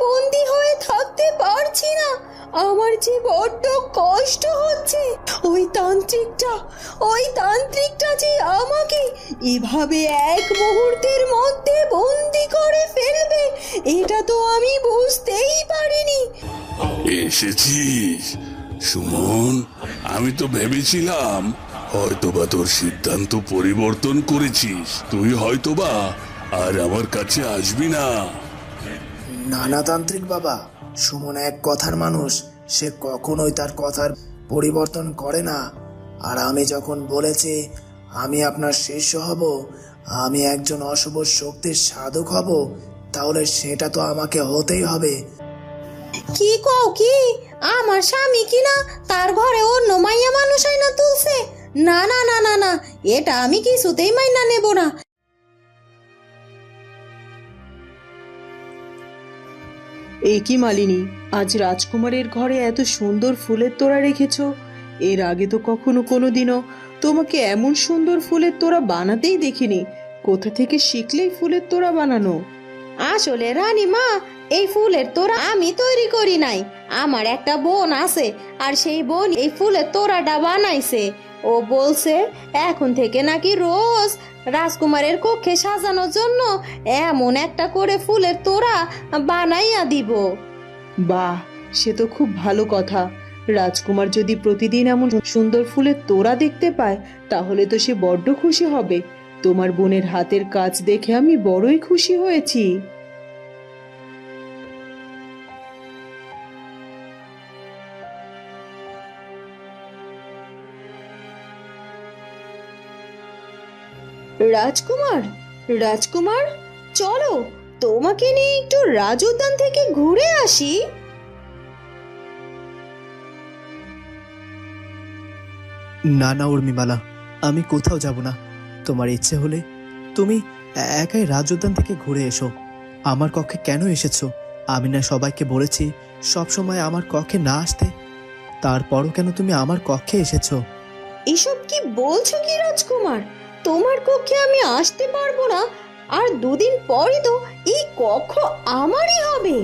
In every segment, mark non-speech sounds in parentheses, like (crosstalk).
বন্দি হয়ে থাকতে পারছি না। আমার যে বড্ড কষ্ট হচ্ছে, ওই তান্ত্রিকটা ওই তান্ত্রিকটা যে আমাকে এভাবে এক মুহূর্তের মধ্যে বন্দি করে ফেলবে, এটা তো আমি বুঝতেই পারিনি। এসেছিস? সুমন, আমি তো ভেবেছিলাম হয়তোবা তোর সিদ্ধান্ত পরিবর্তন করেছিস। তুই হয়তোবা আর আমার কাছে আসবি না। নানাতান্ত্রিক বাবা, সুমন এক কথার মানুষ, সে কখনোই তার কথার পরিবর্তন করে না। আর আমি যখন বলেছি, আমি আপনার শিষ্য হব, আমি একজন অশুভ শক্তির সাধক হব, তাহলে সেটা তো আমাকে হতেই হবে। কি কও কি? আমার স্বামী কিনা তার ঘরে অন্য মাইয়া মানুষ না তুলছে? না না না না না, এটা আমি কিছুতেই মাইনা নেব না। এ কি মালিনী, আজ রাজকুমারের ঘরে এত সুন্দর ফুলের তোড়া রেখেছ? এর আগে তো কখনো কোনোদিনও তোমাকে এমন সুন্দর ফুলের তোড়া বানাতেই দেখিনি। কোথা থেকে শিখলেই ফুলের তোড়া বানানো? আসলে রানী মা এই ফুলের তোড়া আমি তৈরি করি নাই। আমার একটা বোন আছে, আর সেই বোন এই ফুলের তোড়াটা বানাইছে। ও বলছে, এখন থেকে নাকি রোজ রাজকুমারের কক্ষে সাজানোর জন্য এমন একটা করে ফুলের তোড়া বানাইয়া দিব। বাহ, সে তো খুব ভালো কথা। রাজকুমার যদি প্রতিদিন এমন সুন্দর ফুলের তোড়া দেখতে পায়, তাহলে তো সে বড্ড খুশি হবে। তোমার বোনের হাতের কাজ দেখে আমি বড়ই খুশি হয়েছি। রাজকুমার রাজকুমার চলো তোমাকে নিয়ে একটু রাজ উদ্যান থেকে ঘুরে আসি। না না উর্মিমালা আমি কোথাও যাব না। তোমার ইচ্ছে হলে তুমি একাই রাজ উদ্যান থেকে ঘুরে এসো। আমার কক্ষে কেন এসেছ? আমি না সবাইকে বলেছি সব সময় আমার কক্ষে না আসতে। তারপরও কেন তুমি আমার কক্ষে এসেছ? এসব কি বলছো কি রাজকুমার? তোমার কক্ষে আমি আসতে পারব না। আর দুদিন পরে তো এই কক্ষ আমারই হবে।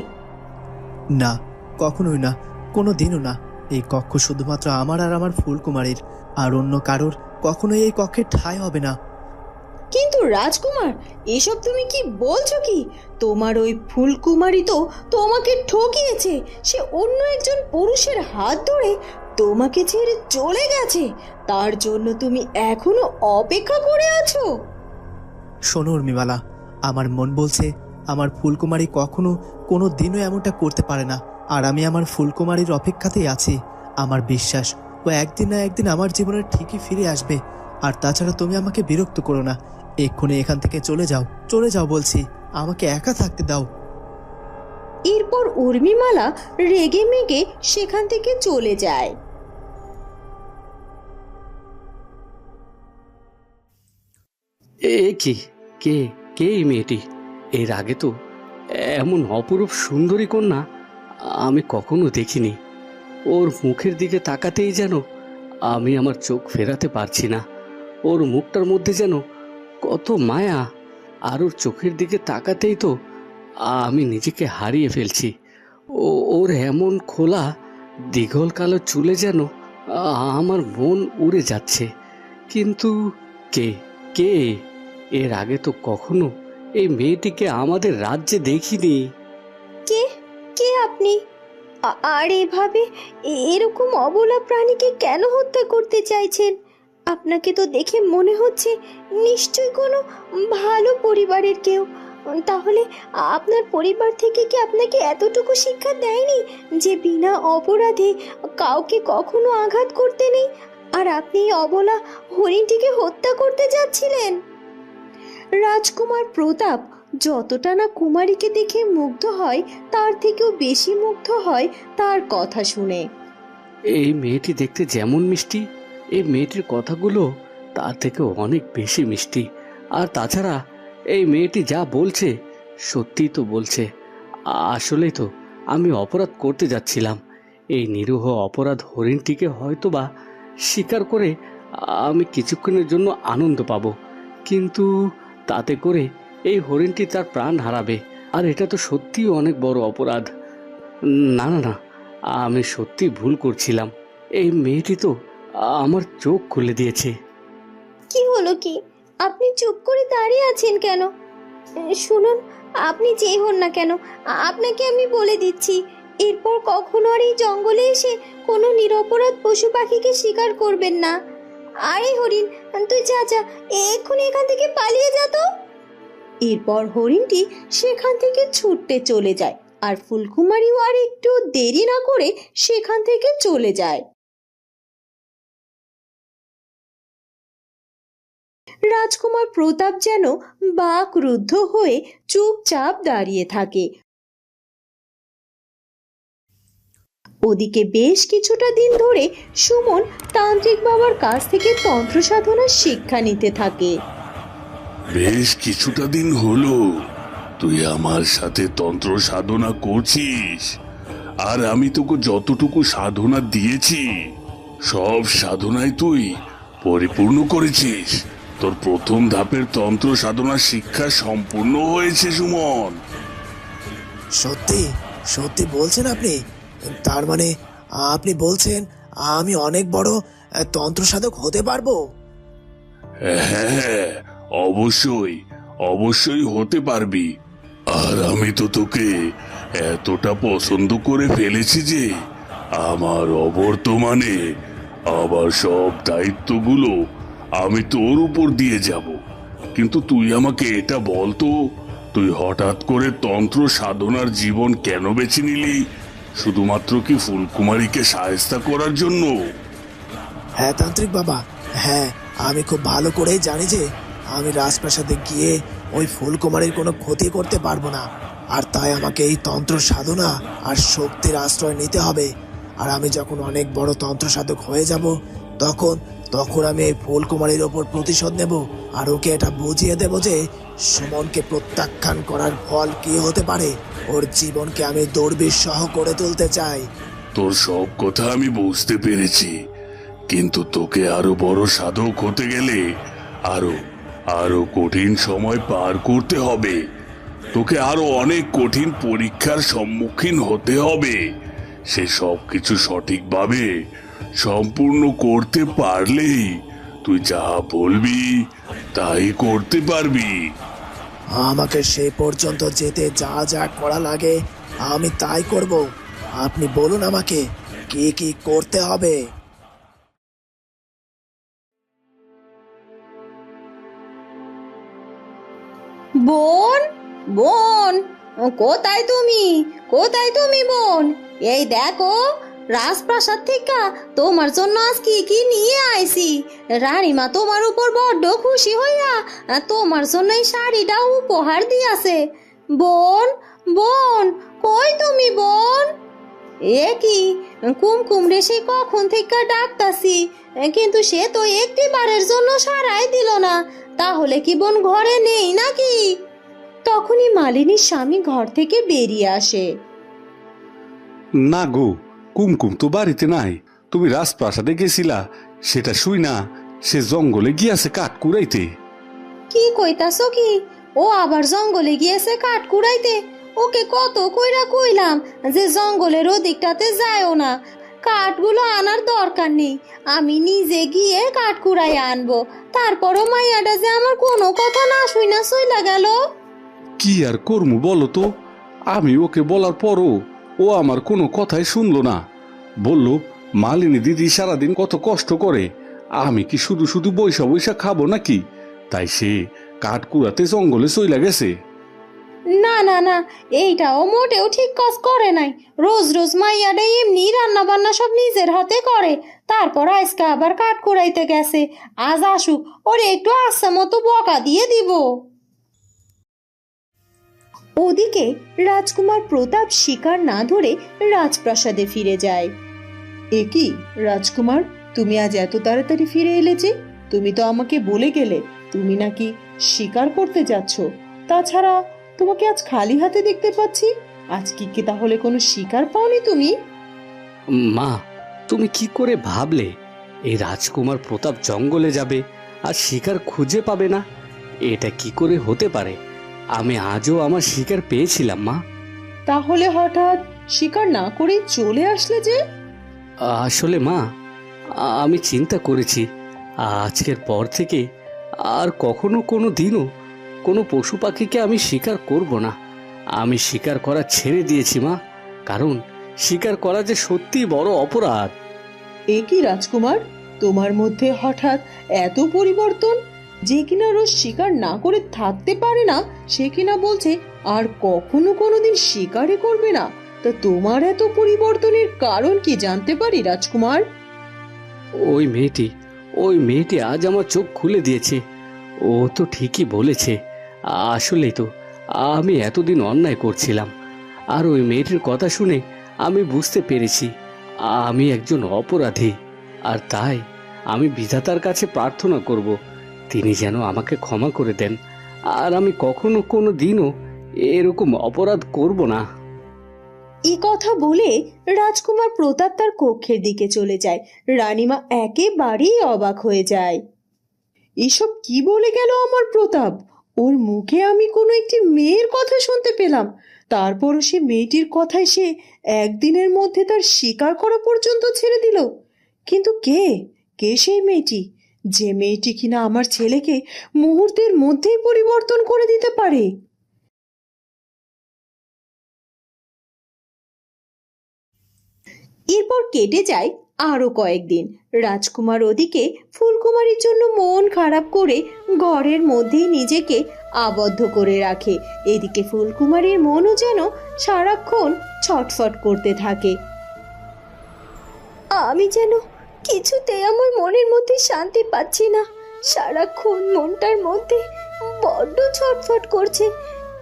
না কখনোই না কোনো দিনও না। এই কক্ষ শুধুমাত্র আমার আর আমার ফুলকুমারীর আর অন্য কারোর কখনোই এই কক্ষের ঠাঁই হবে না। কিন্তু রাজকুমার এসব তুমি কি বলছো কি? তোমার ওই ফুলকুমারী তো তোমাকে ঠকিয়েছে। সে অন্য একজন পুরুষের হাত ধরে তোমাকে ছেড়ে চলে গেছে। তার জন্য তুমি এখনও অপেক্ষা করে আছো। শোনো উর্মিমালা আমার মন বলছে আমার ফুলকুমারী কখনো কোনো দিনও এমনটা করতে পারে না। আর আমি আমার ফুলকুমারীর অপেক্ষাতেই আছি। আমার বিশ্বাস ও একদিন না একদিন আমার জীবনে ঠিকই ফিরে আসবে। আর তাছাড়া তুমি আমাকে বিরক্ত করো না। এক্ষুনি এখান থেকে চলে যাও। চলে যাও বলছি। আমাকে একা থাকতে দাও। এরপর উর্মিমালা রেগে মেগে সেখান থেকে চলে যায়। এ কি? কে কে এই মেয়েটি? এর আগে তো এমন অপরূপ সুন্দরী কন্যা আমি কখনো দেখিনি। ওর মুখের দিকে তাকাতেই যেন আমি আমার চোখ ফেরাতে পারছি না। ওর মুখটার মধ্যে যেন কত মায়া, আর ওর চোখের দিকে তাকাতেই তো আমি নিজেকে হারিয়ে ফেলছি। ও, ওর এমন খোলা, দীঘল কালো চুলে যেন আমার মন উড়ে যাচ্ছে। কিন্তু কে কে? এর আগে তো কখনো এই মেয়েটিকে আমাদের রাজ্যে দেখিনি। কে? কে আপনি? আর এভাবে এরকম অবলা প্রাণীকে কেন হত্যা করতে চাইছেন? আপনাকে তো দেখে মনে হচ্ছে নিশ্চয়ই কোনো ভালো পরিবারের কেউ। তাহলে আপনার পরিবার থেকে কি আপনাকে এতটুকু শিক্ষা দেয়নি যে বিনা অপরাধে কাউকে কখনো আঘাত করতে নেই? আর আপনি অবলা হরিণটিকে হত্যা করতে যাচ্ছিলেন? রাজকুমার প্রতাপ যতটা না কুমারীকে দেখে মুগ্ধ হয়, তার থেকেও বেশি মুগ্ধ হয় তার কথা শুনে। এই মেয়েটি দেখতে যেমন মিষ্টি, এই মেয়েটির কথাগুলো তার থেকে অনেক বেশি মিষ্টি। আর তাছাড়া এই মেয়েটি যা বলছে, সত্যিই তো বলছে। আসলেই তো, আমি অপরাধ করতে যাচ্ছিলাম। এই নিরীহ অপরাধ হরিণটিকে হয়তোবা স্বীকার করে আমি কিছুক্ষণের জন্য আনন্দ পাবো। কিন্তু তাতে করে এই হরিণটি তার প্রাণ হারাবে। আর এটা তো সত্যিই অনেক বড় অপরাধ। না না না, আমি সত্যি ভুল করছিলাম। এই মেয়েটি তো আমার চোখ খুলে দিয়েছে। কি হলো কি? আপনি চুপ করে দাঁড়িয়ে আছেন কেন? শুনুন, আপনি যেই হন না কেন, আপনাকে আমি বলে দিচ্ছি, এরপর কখনো আর এই জঙ্গলে এসে কোনো নিরপরাধ পশু পাখিকে শিকার করবেন না। আরে হরিণ, তুই যা যা, এক্ষুনি এখান থেকে পালিয়ে যা তো। এরপর হরিণটি সেখান থেকে ছুটতে চলে যায়, আর ফুলকুমারীও আর একটু দেরি না করে সেখান থেকে চলে যায়। রাজকুমার প্রতাপ যেন বাক রুদ্ধ হয়ে চুপচাপ দাঁড়িয়ে থাকে। ওদিকে বেশ কিছুটা দিন ধরে সুমন তান্ত্রিক বাবার কাছ থেকে তন্ত্র সাধনার শিক্ষা নিতে থাকে। বেশ কিছুটা দিন হলো তুই আমার সাথে তন্ত্র সাধনা করছিস আর আমি তোকে যতটুকু সাধনা দিয়েছি সব সাধনায় তুই পরিপূর্ণ করেছিস। তোর প্রথম ধাপের তন্ত্র সাধনা শিক্ষা সম্পূর্ণ হয়েছে সুমন। সত্যি সত্যি বলছেন আপনি? তার মানে আপনি বলছেন আমি অনেক বড় আহ, তন্ত্র সাধক হতে পারব? হ্যাঁ অবশ্যই অবশ্যই হতে পারবি। আর আমি তো তোকে এতটা পছন্দ করে ফেলেছি যে আমার অবর্তমানে আবার সব দায়িত্বগুলো আমি তোর উপর দিয়ে যাব। কিন্তু তুই আমাকে এটা বলতো তুই হঠাৎ করে তন্ত্র সাধনার জীবন কেন বেছে নিলি? শুধুমাত্র কি ফুলকুমারীকে সাহেস্তা করার জন্য? হ্যাঁ তান্ত্রিক বাবা। হ্যাঁ আমি খুব ভালো করেই জানি যে আমি রাজপ্রাসাদে গিয়ে ওই ফুলকুমারীর কোনো ক্ষতি করতে পারব না। আর তাই আমাকে এই তন্ত্র সাধনা আর শক্তির আশ্রয় নিতে হবে। আর আমি যখন অনেক বড় তন্ত্র সাধক হয়ে যাব, তখন তখন আমি এই ফুলকুমারীর ওপর প্রতিশোধ নেব আর ওকে এটা বুঝিয়ে দেব যে সুমনকে প্রত্যাখ্যান করার ফল কি হতে পারে। ওর জীবনকে আমি দুর্বিষহ করে তুলতে চাই। তোর সব কথা আমি বুঝতে পেরেছি। কিন্তু তোকে আরও বড় সাধক হতে গেলে আরও আরও কঠিন সময় পার করতে হবে। তোকে আরও অনেক কঠিন পরীক্ষার সম্মুখীন হতে হবে। সে সব কিছু সঠিকভাবে সম্পূর্ণ করতে পারলেই তুই যা বলবি তাই করতে পারবি। আমাকে সে পর্যন্ত যেতে যা যা করা লাগে আমি তাই করব। আপনি বলুন আমাকে কি কি করতে হবে? বোন বোন কোথায় তুমি? কোথায় তুমি বোন? এই দেখো রাজপ্রাসাদ থেকে তোমার জন্য আজ কি কি নিয়ে আইছি? রানীমা তোমার উপর বড্ড খুশি হইয়া তোমার জন্য এই শাড়িটা উপহার দিয়াছে। বোন বোন, কই তুমি বোন? এ কি, কুমকুম রে সে কখন থেকে ডাকতাছি? কিন্তু সে তো একটি বারের জন্য সারাই দিল না। তাহলে কি বোন ঘরে নেই নাকি? তখনই মালিনীর স্বামী ঘর থেকে বেরিয়ে আসে। না গো কুমকুম তো বাড়িতে নাই। তুমি রাজপ্রাসাদে গেছিলা সেটা শুই না সে জঙ্গলে গিয়াছে কাঠ কুড়াইতে। কি কইতাছো কি? ও আবার জঙ্গলে গিয়েছে কাঠ কুড়াইতে। ওকে কত কইরা কইলাম যে জঙ্গলের ওদিকটাতে যায়ও না। কাঠগুলো আনার দরকার নেই। আমি নিজে গিয়ে কাঠ কুড়াই আনব। তারপরও মাইয়াটা যে আমার কোনো কথা না শুই না সইলা গেল। কি আর করমু বলো তো? আমি ওকে বলার পরও ও আমার কোনো কথাই শুনলো না। বলল, মালিনী দিদি সারাদিন কত কষ্ট করে। আমি কি শুধু শুধু বৈশা বৈশা খাব নাকি? তাই সে কাঠ কুড়াতে জঙ্গলে চইলা গেছে। না না না, এইটাও মোটেও ঠিক কাজ করে নাই। রোজ রোজ মাইয়াটা এমনি রান্না বান্না সব নিজের হাতে করে। তারপর আজকে আবার কাঠ কুড়াইতে গেছে। আজ আসুক, ওরে একটু আস্তে মতো বকা দিয়ে দিব। ওদিকে রাজকুমার প্রতাপ শিকার না ধরে রাজপ্রাসাদে ফিরে যায়। এ কি রাজকুমার? তুমি আজ এত তাড়াতাড়ি ফিরে এলে যে? তুমি তো আমাকে বলে গেলে তুমি নাকি শিকার করতে যাচ্ছ। তাছাড়া তোমাকে আজ খালি হাতে দেখতে পাচ্ছি। আজ কি কি তাহলে কোনো শিকার পাওনি তুমি? মা তুমি কি করে ভাবলে? এই রাজকুমার প্রতাপ জঙ্গলে যাবে আর শিকার খুঁজে পাবে না। এটা কি করে হতে পারে? আমি আজও আমার শিকার পেয়েছিলাম মা। তাহলে হঠাৎ শিকার না করে চলে আসলে যে? আসলে মা আমি চিন্তা করেছি আজকের পর থেকে আর কখনো কোনো দিনও কোনো পশু পাখিকে আমি শিকার করব না। আমি শিকার করা ছেড়ে দিয়েছি মা কারণ শিকার করা যে সত্যি বড় অপরাধ। এ কি রাজকুমার? তোমার মধ্যে হঠাৎ এত পরিবর্তন? যে কিনা রোজ শিকার না করে থাকতে পারে না, সে কিনা বলছে, আর কখনো কোনোদিন শিকারই করবে না। তা তোমার এত পরিবর্তনের কারণ কি জানতে পারি, রাজকুমার? ওই মেয়েটি ওই মেয়েটি আজ আমার চোখ খুলে দিয়েছে। ও তো ঠিকই বলেছে। আসলেই তো, আমি এতদিন অন্যায় করছিলাম। আর ওই মেয়েটির কথা শুনে আমি বুঝতে পেরেছি, আমি একজন অপরাধী। আর তাই আমি বিধাতার কাছে প্রার্থনা করব তিনি যেন আমাকে ক্ষমা করে দেন, আর আমি কখনো কোনো দিনও এরকম অপরাধ করব না। এই কথা বলে রাজকুমার প্রতাপ তার কক্ষের দিকে চলে যায়। রানীমা একেবারেই অবাক হয়ে যায়। এসব কি বলে গেল আমার প্রতাপ? ওর মুখে আমি কোনো একটি মেয়ের কথা শুনতে পেলাম। তারপরও সে মেয়েটির কথায় সে একদিনের মধ্যে তার স্বীকার করা পর্যন্ত ছেড়ে দিল। কিন্তু কে? কে সেই মেয়েটি? যে মেয়েটি কিনা আমার ছেলেকে মুহূর্তের মধ্যেই পরিবর্তন করে দিতে পারে। এরপর কেটে যায় আরও কয়েকদিন। রাজকুমার ওদিকে ফুলকুমারীর জন্য মন খারাপ করে ঘরের মধ্যেই নিজেকে আবদ্ধ করে রাখে। এদিকে ফুলকুমারীর মনও যেন সারাক্ষণ ছটফট করতে থাকে। আমি যেন কিছুতেই আমার মনের মধ্যে শান্তি পাচ্ছি না। সারাক্ষণ মনটার মধ্যে বড্ড ছটফট করছে।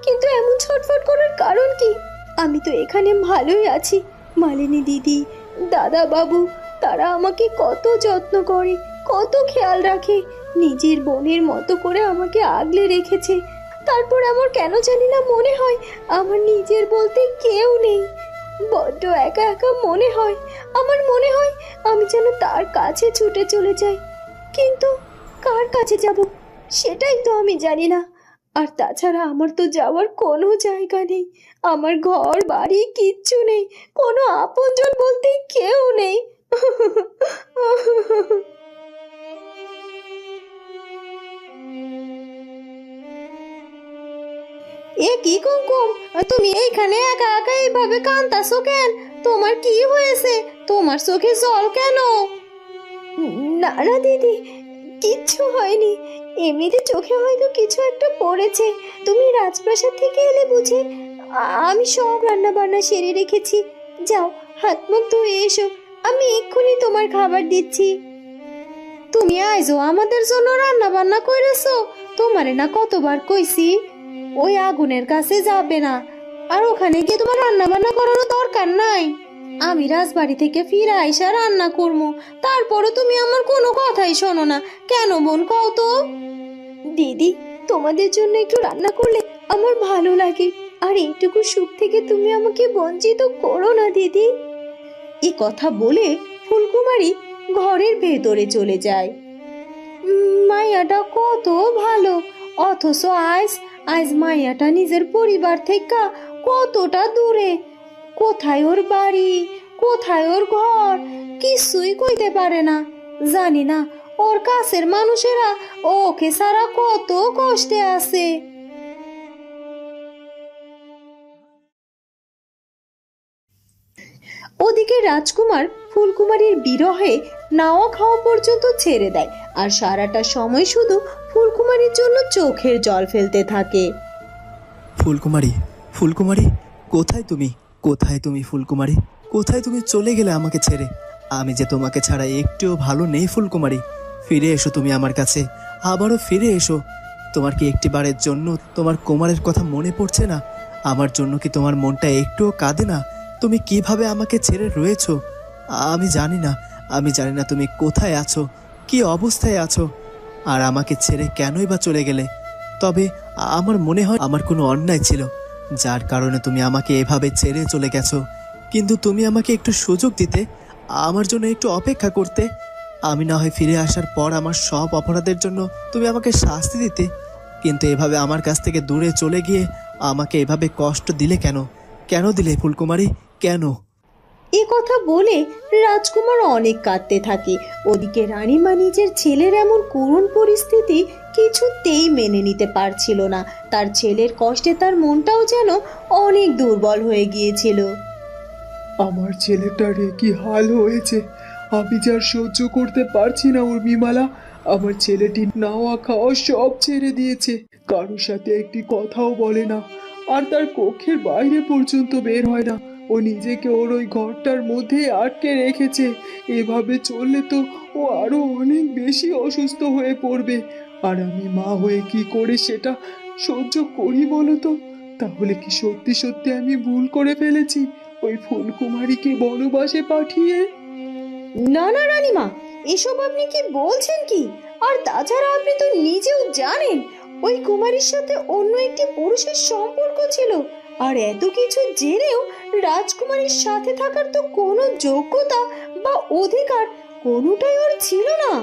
কিন্তু এমন ছটফট করার কারণ কি? আমি তো এখানে ভালোই আছি, মালিনী দিদি দাদা বাবু তারা আমাকে কত যত্ন করে, কত খেয়াল রাখে। নিজের বোনের মতো করে আমাকে আগলে রেখেছে। তারপর আমার কেন জানি না মনে হয়, আমার নিজের বলতে কেউ নেই। বড্ড একা একা মনে হয়, আমার মনে হয় আমি যেন তার কাছে ছুটে চলে যাই। কিন্তু কার কাছে যাব, সেটাই তো আমি জানি না। আর তাছাড়া আমার তো যাওয়ার কোনো জায়গা নেই, আমার ঘর, বাড়ি কিচ্ছু নেই, কোনো আপনজন বলতে কেউ নেই। (laughs) এ কি কুমকুম? তুমি এইখানে একা একা এইভাবে কান্দাছো কেন? তোমার কি হয়েছে? তোমার চোখে জল কেন? না না, দিদি, কিচ্ছু হয়নি। এমনিতে চোখে হয়তো কিছু একটা পড়েছে। তুমি রাজপ্রাসাদ থেকে এলে বুঝি আমি সব রান্না বান্না সেরে রেখেছি। যাও, হাত মুখ ধুয়ে এসো। আমি এক্ষুনি তোমার খাবার দিচ্ছি। তুমি আইজো আমাদের জন্য রান্না বান্না করেছ তোমারে না কতবার কইছি? ওই আগুনের কাছে যাবে না। আর ওখানে গিয়ে তোমার রান্না বান্না করারও দরকার নাই। আমি রাজবাড়ি থেকে ফিরে আইসা রান্না করব তারপরও তুমি আমার কোনো কথাই শোনো না। কেন বোন কও তো? দিদি তোমাদের জন্য একটু রান্না করলে আমার ভালো লাগে। আর এইটুকু সুখ থেকে তুমি আমাকে বঞ্চিত করো না দিদি। এ কথা বলে ফুলকুমারী ঘরের ভেতরে চলে যায়। মাইয়াটা কত ভালো। অথচ আজ আজ মাইয়াটা নিজের পরিবার থেকে কতটা দূরে। কোথায় ওর বাড়ি, কোথায় ওর ঘর, কিছুই কইতে পারে না। জানি না ওর কাছের মানুষেরা ওকে সারা কত কষ্টে আছে। ওদিকে রাজকুমার ফুলকুমারীর বিরহে নাওয়া খাওয়া পর্যন্ত ছেড়ে দেয়, আর সারাটা সময় শুধু ফুলকুমারীর জন্য চোখের জল ফেলতে থাকে। ফুলকুমারী ফুলকুমারী, কোথায় তুমি? কোথায় তুমি ফুলকুমারী? কোথায় তুমি চলে গেলে আমাকে ছেড়ে? আমি যে তোমাকে ছাড়া একটুও ভালো নেই ফুলকুমারী। ফিরে এসো তুমি আমার কাছে। আবারও ফিরে এসো। তোমার কি একটি বারের জন্য তোমার কুমারের কথা মনে পড়ছে না? আমার জন্য কি তোমার মনটা একটুও কাঁদে না? তুমি কীভাবে আমাকে ছেড়ে রয়েছো? আমি জানি না। আমি জানি না তুমি কোথায় আছো? কি অবস্থায় আছো? আর আমাকে ছেড়ে কেনই বা চলে গেলে? তবে আমার মনে হয় আমার কোনো অন্যায় ছিল, যার কারণে তুমি আমাকে এভাবে ছেড়ে চলে গেছো। কিন্তু তুমি আমাকে একটু সুযোগ দিতে, আমার জন্য একটু অপেক্ষা করতে। আমি না হয় ফিরে আসার পর আমার সব অপরাধের জন্য তুমি আমাকে শাস্তি দিতে। কিন্তু এভাবে আমার কাছ থেকে দূরে চলে গিয়ে আমাকে এভাবে কষ্ট দিলে কেন? কেন দিলে ফুলকুমারী? কেন? এ কথা বলে রাজকুমার অনেক কাঁদতে থাকে। ওদিকে রানীমা নিজের ছেলের এমন করুণ পরিস্থিতি কিছুতেই মেনে নিতে পারছিল না। তার ছেলের কষ্টে তার মনটাও যেন অনেক দুর্বল হয়ে গিয়েছিল। আমার ছেলেটার কি হাল হয়েছে? আমি যা সহ্য করতে পারছি না, উর্মিমালা। আমার ছেলেটি নাওয়া খাওয়া সব ছেড়ে দিয়েছে। কারোর সাথে একটি কথাও বলে না। আর তার কক্ষের বাইরে পর্যন্ত বের হয় না। ও নিজেকে ওর ওই ঘরটার মধ্যে আটকে রেখেছে। এভাবে চললে তো ও আরও অনেক বেশি অসুস্থ হয়ে পড়বে। আর আমি মা হয়ে কি করে সেটা সহ্য করি বলো তো? তাহলে কি সত্যি সত্যি আমি ভুল করে ফেলেছি? ওই ফুলকুমারীকে বনবাসে পাঠিয়ে? না না, রানীমা, এসব আপনি কি বলছেন কি? আর তাছাড়া আপনি তো নিজেও জানেন, ওই কুমারীর সাথে অন্য একটি পুরুষের সম্পর্ক ছিল। আর এত কিছু জেনেও রাজকুমারীর সাথে থাকার তো কোনো যোগ্যতা বা অধিকার কোনোটাই ওর ছিল না।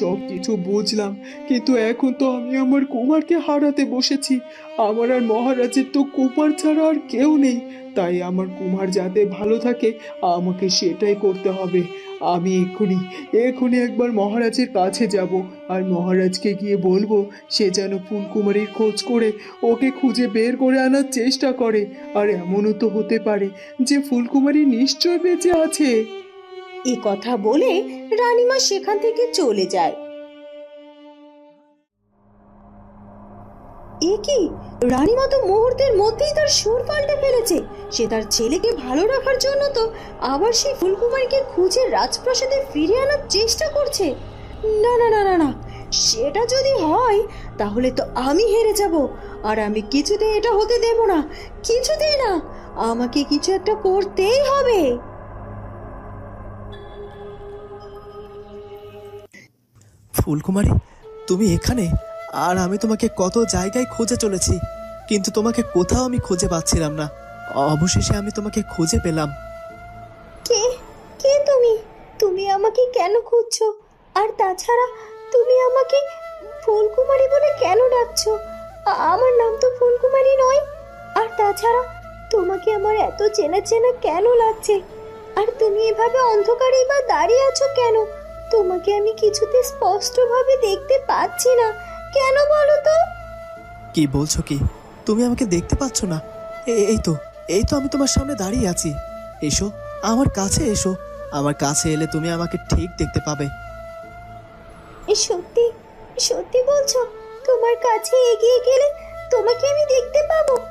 সব কিছু বুঝলাম, কিন্তু এখন তো আমি আমার কুমারকে হারাতে বসেছি। আমার আর মহারাজের তো কুমার ছাড়া আর কেউ নেই। তাই আমার কুমার যাতে ভালো থাকে, আমাকে সেটাই করতে হবে। আমি এক্ষুনি এক্ষুনি একবার মহারাজের কাছে যাব আর মহারাজকে গিয়ে বলব সে যেন ফুলকুমারীর খোঁজ করে ওকে খুঁজে বের করে আনার চেষ্টা করে। আর এমনও তো হতে পারে যে ফুলকুমারী নিশ্চয় বেঁচে আছে। এ কথা বলে রানীমা সেখান থেকে চলে যায়। এ কি? রানীমা তো মুহূর্তের মধ্যেই তার সুর পাল্টে ফেলেছে। সে তার ছেলেকে ভালো রাখার জন্য তো আবার সেই ফুলকুমারীকে খুঁজে রাজপ্রাসাদে ফিরিয়ে আনার চেষ্টা করছে। না না না না না, সেটা যদি হয়, তাহলে তো আমি হেরে যাব। আর আমি কিছুতে এটা হতে দেব না, কিছুতেই না, আমাকে কিছু একটা করতেই হবে। ফুলকুমারী, তুমি এখানে? আর আমি তোমাকে কত জায়গায় খুঁজে চলেছি, কিন্তু তোমাকে কোথাও আমি খুঁজে পাচ্ছিলাম না। অবশেষে আমি তোমাকে খুঁজে পেলাম। কে? কে তুমি? তুমি আমাকে কেন খুঁজছো? আর তাছাড়া তুমি আমাকে ফুলকুমারী বলে কেন ডাকছো? আমার নাম তো ফুলকুমারী নয়। আর তাছাড়া তোমাকে আমার এত চেনা চেনা কেন লাগছে? আর তুমি এভাবে অন্ধকারেই বা দাঁড়িয়ে আছো কেন? তোমাকে আমি কিছুতে স্পষ্টভাবে দেখতে পাচ্ছি না। কেন বলো তো? কি বলছো কি? তুমি আমাকে দেখতে পাচ্ছ না। এ- এই তো এই তো আমি তোমার সামনে দাঁড়িয়ে আছি। এসো আমার কাছে এসো। আমার কাছে এলে তুমি আমাকে ঠিক দেখতে পাবে। এ সত্যি সত্যি বলছো? তোমার কাছে এগিয়ে গেলে তোমাকে আমি দেখতে পাবো?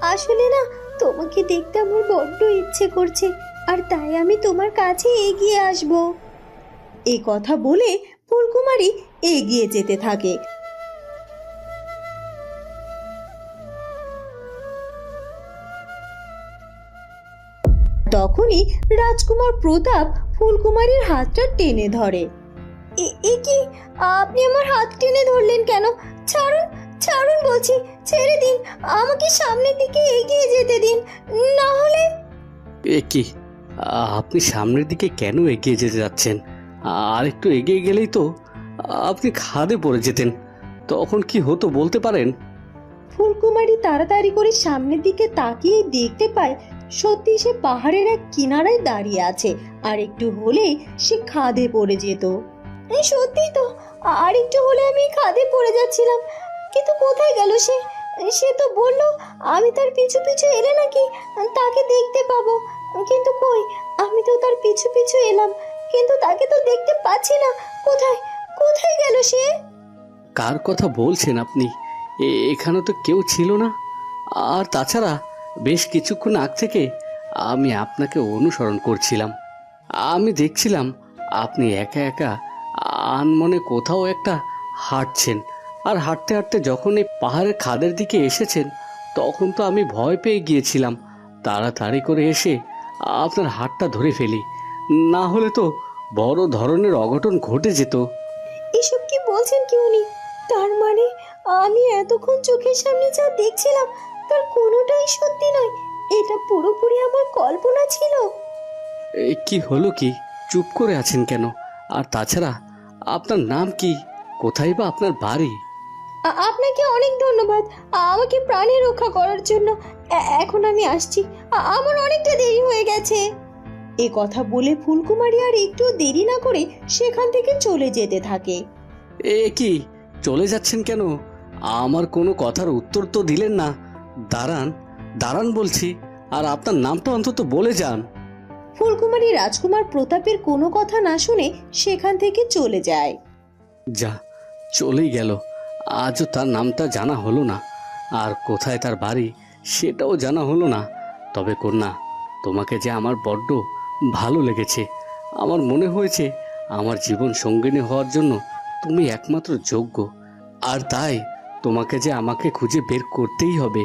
আসলে না তোমাকে দেখতে আমার বড্ড ইচ্ছে করছে আর তাই আমি তোমার কাছে এগিয়ে আসব। এই কথা বলে ফুলকুমারী এগিয়ে যেতে থাকে। তখনই রাজকুমার প্রতাপ ফুলকুমারীর হাতটা টেনে ধরে। এ- কি? আপনি আমার হাত টেনে ধরলেন কেন? ছাড়ুন ছাড়ুন বলছি ছেড়ে দিন আমাকে সামনের দিকে এগিয়ে যেতে দিন না হলে এ কি? আপনি সামনের দিকে কেন এগিয়ে যেতে যাচ্ছেন? আর একটু এগিয়ে গেলেই তো আপনি খাদে পড়ে যেতেন। তখন কি হতো বলতে পারেন? ফুলকুমারী তাড়াতাড়ি করে সামনের দিকে তাকিয়ে দেখতে পায় সত্যি সে পাহাড়ের এক কিনারায় দাঁড়িয়ে আছে, আর একটু হলেই সে খাদে পড়ে যেত। সত্যি তো, আর একটু হলে আমি খাদে পড়ে যাচ্ছিলাম, কিন্তু কোথায় গেল সে? সে তো বলল, আমি তার পিছু পিছু এলে নাকি তাকে দেখতে পাবো। কিন্তু কই, আমি তো তার পিছু পিছু এলাম, কিন্তু তাকে তো দেখতে পাচ্ছি না। কোথায় কোথায় গেল সে? কার কথা বলছেন আপনি? এখানে তো কেউ ছিল না। আর তাছাড়া বেশ কিছুক্ষণ আগ থেকে আমি আপনাকে অনুসরণ করছিলাম। আমি দেখছিলাম আপনি একা একা আনমনে কোথাও একটা হাঁটছেন আর হাঁটতে হাঁটতে যখন এই পাহাড়ের খাদের দিকে এসেছেন, তখন তো আমি ভয় পেয়ে গিয়েছিলাম। তাড়াতাড়ি করে এসে আপনার হাতটা ধরে ফেলি। না হলে তো বড় ধরনের অঘটন ঘটে যেত। এসব কি বলছেন কি উনি? তার মানে আমি এতক্ষণ চোখের সামনে যা দেখছিলাম তার কোনোটাই সত্যি নয়। এটা পুরোপুরি আমার কল্পনা ছিল। এ কি হলো কি? চুপ করে আছেন কেন? আর তাছাড়া আপনার নাম কি? কোথায় বা আপনার বাড়ি? আ- আপনাকে অনেক ধন্যবাদ। আমাকে প্রাণে রক্ষা করার জন্য এ- এখন আমি আসছি। আ- আমার অনেকটা দেরি হয়ে গেছে। এ কথা বলে ফুলকুমারী আর একটু দেরি না করে সেখান থেকে চলে যেতে থাকে। এ কি? চলে যাচ্ছেন কেন? আমার কোনো কথার উত্তর তো দিলেন না। দাঁড়ান দাঁড়ান বলছি আর আপনার নামটা অন্তত বলে যান। ফুলকুমারী রাজকুমার প্রতাপের কোনো কথা না শুনে সেখান থেকে চলে যায়। যা চলেই গেল। আজও তার নামটা জানা হলো না। আর কোথায় তার বাড়ি সেটাও জানা হলো না। তবে কন্যা তোমাকে যে আমার বড্ড ভালো লেগেছে। আমার মনে হয়েছে আমার জীবন সঙ্গিনী হওয়ার জন্য তুমি একমাত্র যোগ্য। আর তাই তোমাকে যে আমাকে খুঁজে বের করতেই হবে